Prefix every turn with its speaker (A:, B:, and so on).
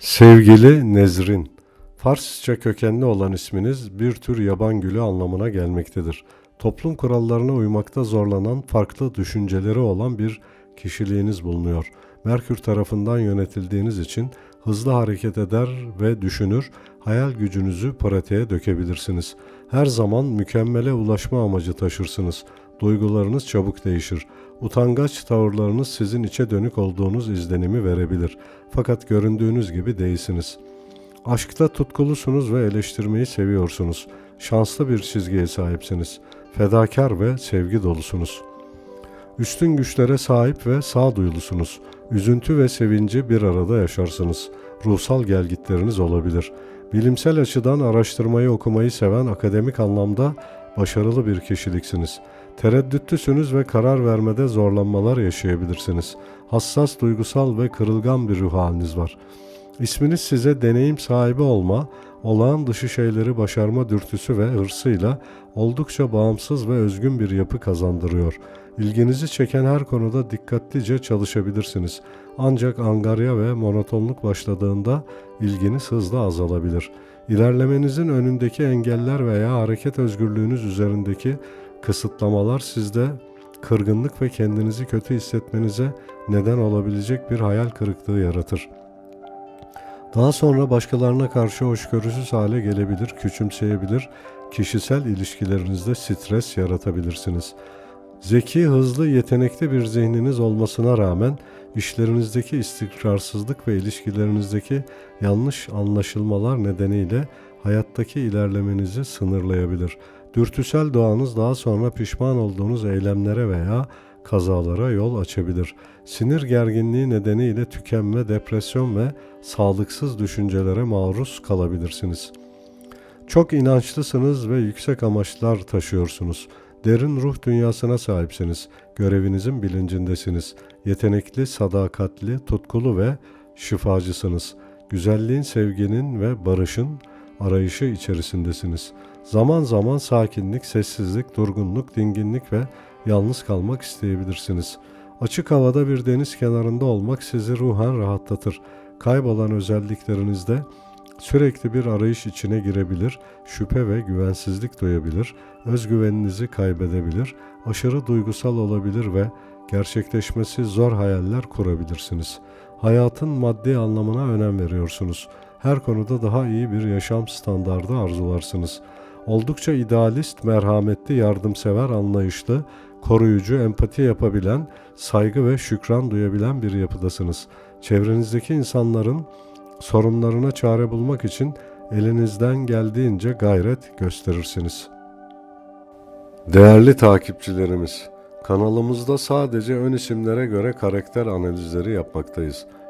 A: Sevgili Nezrin, Farsça kökenli olan isminiz bir tür yaban gülü anlamına gelmektedir. Toplum kurallarına uymakta zorlanan, farklı düşünceleri olan bir kişiliğiniz bulunuyor. Merkür tarafından yönetildiğiniz için hızlı hareket eder ve düşünür, hayal gücünüzü pratiğe dökebilirsiniz. Her zaman mükemmele ulaşma amacı taşırsınız. Duygularınız çabuk değişir. Utangaç tavırlarınız sizin içe dönük olduğunuz izlenimi verebilir. Fakat göründüğünüz gibi değilsiniz. Aşkta tutkulusunuz ve eleştirmeyi seviyorsunuz. Şanslı bir çizgiye sahipsiniz. Fedakar ve sevgi dolusunuz. Üstün güçlere sahip ve sağduyulusunuz. Üzüntü ve sevinci bir arada yaşarsınız. Ruhsal gelgitleriniz olabilir. Bilimsel açıdan araştırmayı okumayı seven akademik anlamda başarılı bir kişiliksiniz. Tereddütlüsünüz ve karar vermede zorlanmalar yaşayabilirsiniz. Hassas, duygusal ve kırılgan bir ruh haliniz var. İsminiz size deneyim sahibi olma, olağan dışı şeyleri başarma dürtüsü ve hırsıyla oldukça bağımsız ve özgün bir yapı kazandırıyor. İlginizi çeken her konuda dikkatlice çalışabilirsiniz. Ancak angarya ve monotonluk başladığında ilginiz hızla azalabilir. İlerlemenizin önündeki engeller veya hareket özgürlüğünüz üzerindeki kısıtlamalar sizde kırgınlık ve kendinizi kötü hissetmenize neden olabilecek bir hayal kırıklığı yaratır. Daha sonra başkalarına karşı hoşgörüsüz hale gelebilir, küçümseyebilir, kişisel ilişkilerinizde stres yaratabilirsiniz. Zeki, hızlı, yetenekli bir zihniniz olmasına rağmen işlerinizdeki istikrarsızlık ve ilişkilerinizdeki yanlış anlaşılmalar nedeniyle hayattaki ilerlemenizi sınırlayabilir. Dürtüsel doğanız daha sonra pişman olduğunuz eylemlere veya kazalara yol açabilir. Sinir gerginliği nedeniyle tükenme, depresyon ve sağlıksız düşüncelere maruz kalabilirsiniz. Çok inançlısınız ve yüksek amaçlar taşıyorsunuz. Derin ruh dünyasına sahipsiniz. Görevinizin bilincindesiniz. Yetenekli, sadakatli, tutkulu ve şifacısınız. Güzelliğin, sevginin ve barışın arayışı içerisindesiniz. Zaman zaman sakinlik, sessizlik, durgunluk, dinginlik ve yalnız kalmak isteyebilirsiniz. Açık havada bir deniz kenarında olmak sizi ruhen rahatlatır. Kaybolan özelliklerinizde sürekli bir arayış içine girebilir, şüphe ve güvensizlik duyabilir, özgüveninizi kaybedebilir, aşırı duygusal olabilir ve gerçekleşmesi zor hayaller kurabilirsiniz. Hayatın maddi anlamına önem veriyorsunuz. Her konuda daha iyi bir yaşam standardı arzularsınız. Oldukça idealist, merhametli, yardımsever, anlayışlı, koruyucu, empati yapabilen, saygı ve şükran duyabilen bir yapıdasınız. Çevrenizdeki insanların sorunlarına çare bulmak için elinizden geldiğince gayret gösterirsiniz. Değerli takipçilerimiz, kanalımızda sadece ön isimlere göre karakter analizleri yapmaktayız.